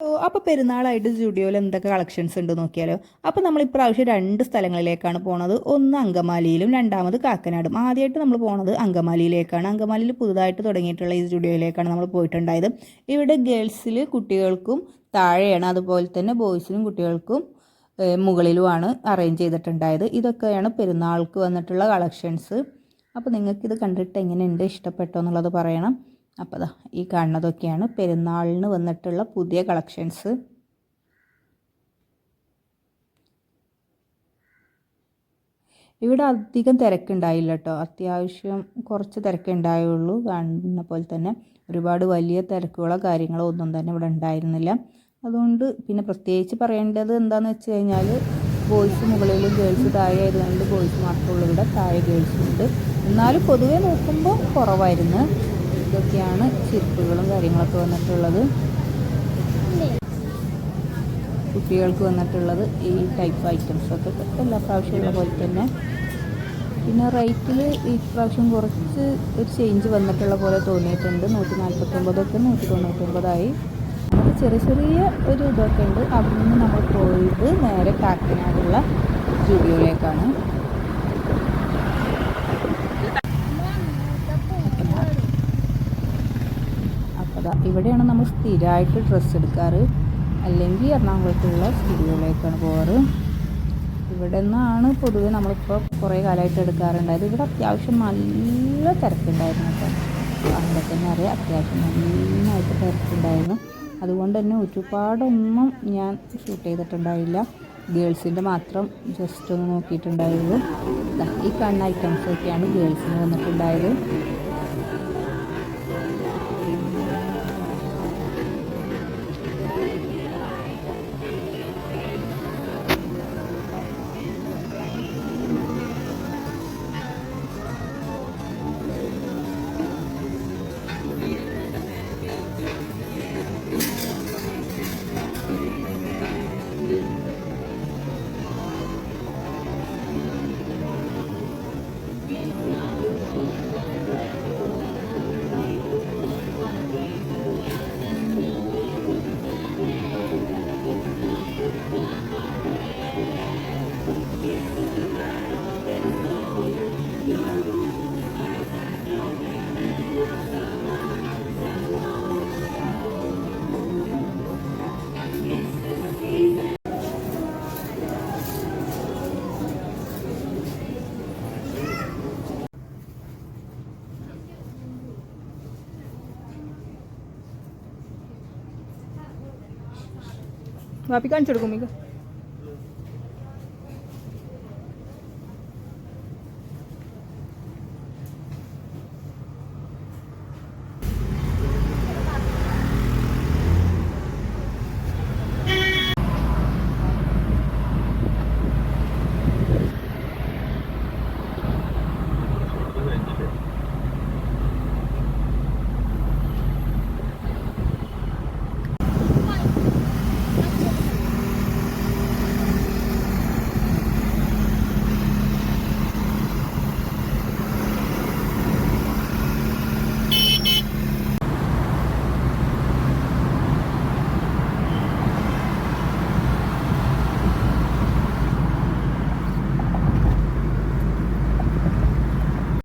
ഓ അപ്പോൾ പെരുന്നാളായിട്ട് സ്റ്റുഡിയോയിൽ എന്തൊക്കെ കളക്ഷൻസ് ഉണ്ട് നോക്കിയാലോ? അപ്പോൾ നമ്മൾ ഇപ്രാവശ്യം രണ്ട് സ്ഥലങ്ങളിലേക്കാണ് പോണത്. ഒന്ന് അങ്കമാലിയിലും രണ്ടാമത് കാക്കനാടും. ആദ്യമായിട്ട് നമ്മൾ പോണത് അങ്കമാലിയിലേക്കാണ്. അങ്കമാലിയിൽ പുതുതായിട്ട് തുടങ്ങിയിട്ടുള്ള ഈ സ്റ്റുഡിയോയിലേക്കാണ് നമ്മൾ പോയിട്ടുണ്ടായത്. ഇവിടെ ഗേൾസിൽ കുട്ടികൾക്കും താഴെയാണ് അതുപോലെ തന്നെ ബോയ്സിനും കുട്ടികൾക്കും മുകളിലുമാണ് അറേഞ്ച് ചെയ്തിട്ടുണ്ടായത്. ഇതൊക്കെയാണ് പെരുന്നാൾക്ക് വന്നിട്ടുള്ള കളക്ഷൻസ് അപ്പോൾ നിങ്ങൾക്കിത് കണ്ടിട്ട് എങ്ങനെയുണ്ട്? ഇഷ്ടപ്പെട്ടോ എന്നുള്ളത് പറയണം. അപ്പോൾ അതാ ഈ കാണുന്നതൊക്കെയാണ് പെരുന്നാളിന് വന്നിട്ടുള്ള പുതിയ കളക്ഷൻസ് ഇവിടെ അധികം തിരക്കുണ്ടായില്ല കേട്ടോ. അത്യാവശ്യം കുറച്ച് തിരക്കുണ്ടായുള്ളൂ കാണുന്ന പോലെ തന്നെ ഒരുപാട് വലിയ തിരക്കുകളോ കാര്യങ്ങളോ ഒന്നും തന്നെ ഇവിടെ ഉണ്ടായിരുന്നില്ല. അതുകൊണ്ട് പിന്നെ പ്രത്യേകിച്ച് പറയേണ്ടത് എന്താണെന്ന് വെച്ച് കഴിഞ്ഞാൽ ബോയ്സ് മുകളിലും ഗേൾസ് താഴെ ആയതുകൊണ്ട് ബോയ്സ് മാത്രമേ ഉള്ളൂ. ഇവിടെ താഴെ ഗേൾസും ഉണ്ട്. എന്നാലും പൊതുവെ നോക്കുമ്പോൾ കുറവായിരുന്നു. ഇതൊക്കെയാണ് ചെരുപ്പുകളും കാര്യങ്ങളൊക്കെ വന്നിട്ടുള്ളത്. കുട്ടികൾക്ക് വന്നിട്ടുള്ളത് ഈ ടൈപ്പ് ഐറ്റംസൊക്കെ എല്ലാ പ്രാവശ്യമുള്ള പോലെ തന്നെ. പിന്നെ റേറ്റിൽ ഈ പ്രാവശ്യം കുറച്ച് ഒരു ചേഞ്ച് വന്നിട്ടുള്ള പോലെ തോന്നിയിട്ടുണ്ട്. നൂറ്റി നാൽപ്പത്തൊമ്പതൊക്കെ നൂറ്റി തൊണ്ണൂറ്റൊമ്പതായി അങ്ങനെ ചെറിയ ചെറിയ ഒരു ഇതൊക്കെ ഉണ്ട്. അവിടെ നിന്ന് നമ്മൾ പോയത് നേരെ കാക്കനാടുള്ള സ്റ്റുഡിയോയിലേക്കാണ് ഇവിടെയാണ് നമ്മൾ സ്ഥിരമായിട്ട് ഡ്രസ്സ് എടുക്കാറ്. അല്ലെങ്കിൽ എറണാകുളത്തുള്ള സ്റ്റുഡിയോയിലേക്കാണ് പോകാറ്. ഇവിടെ നിന്നാണ് പൊതുവെ നമ്മളിപ്പോൾ കുറേ കാലമായിട്ട് എടുക്കാറുണ്ടായത് ഇവിടെ അത്യാവശ്യം നല്ല തിരക്കുണ്ടായിരുന്നു കേട്ടോ. അവിടെ തന്നെ അറിയാം അത്യാവശ്യം നന്നായിട്ട് തിരക്കുണ്ടായിരുന്നു. അതുകൊണ്ട് തന്നെ ഒരുപാടൊന്നും ഞാൻ ഷൂട്ട് ചെയ്തിട്ടുണ്ടായില്ല. ഗേൾസിന്റെ മാത്രം ജസ്റ്റ് ഒന്ന് നോക്കിയിട്ടുണ്ടായിരുന്നു. ഈ കണ്ണ ഐറ്റംസൊക്കെയാണ് ഗേൾസിന് വന്നിട്ടുണ്ടായത്. va a picar en churro conmigo.